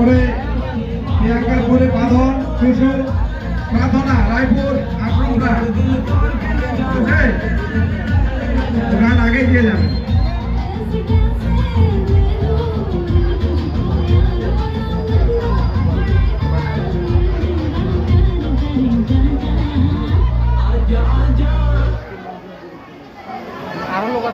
এরপরে প্রিয়াঙ্কার পরে বাঁধন শিশু প্রার্থনা রায়পুর আশ্রমরা ওকে? গান আগে দিয়ে যাবে।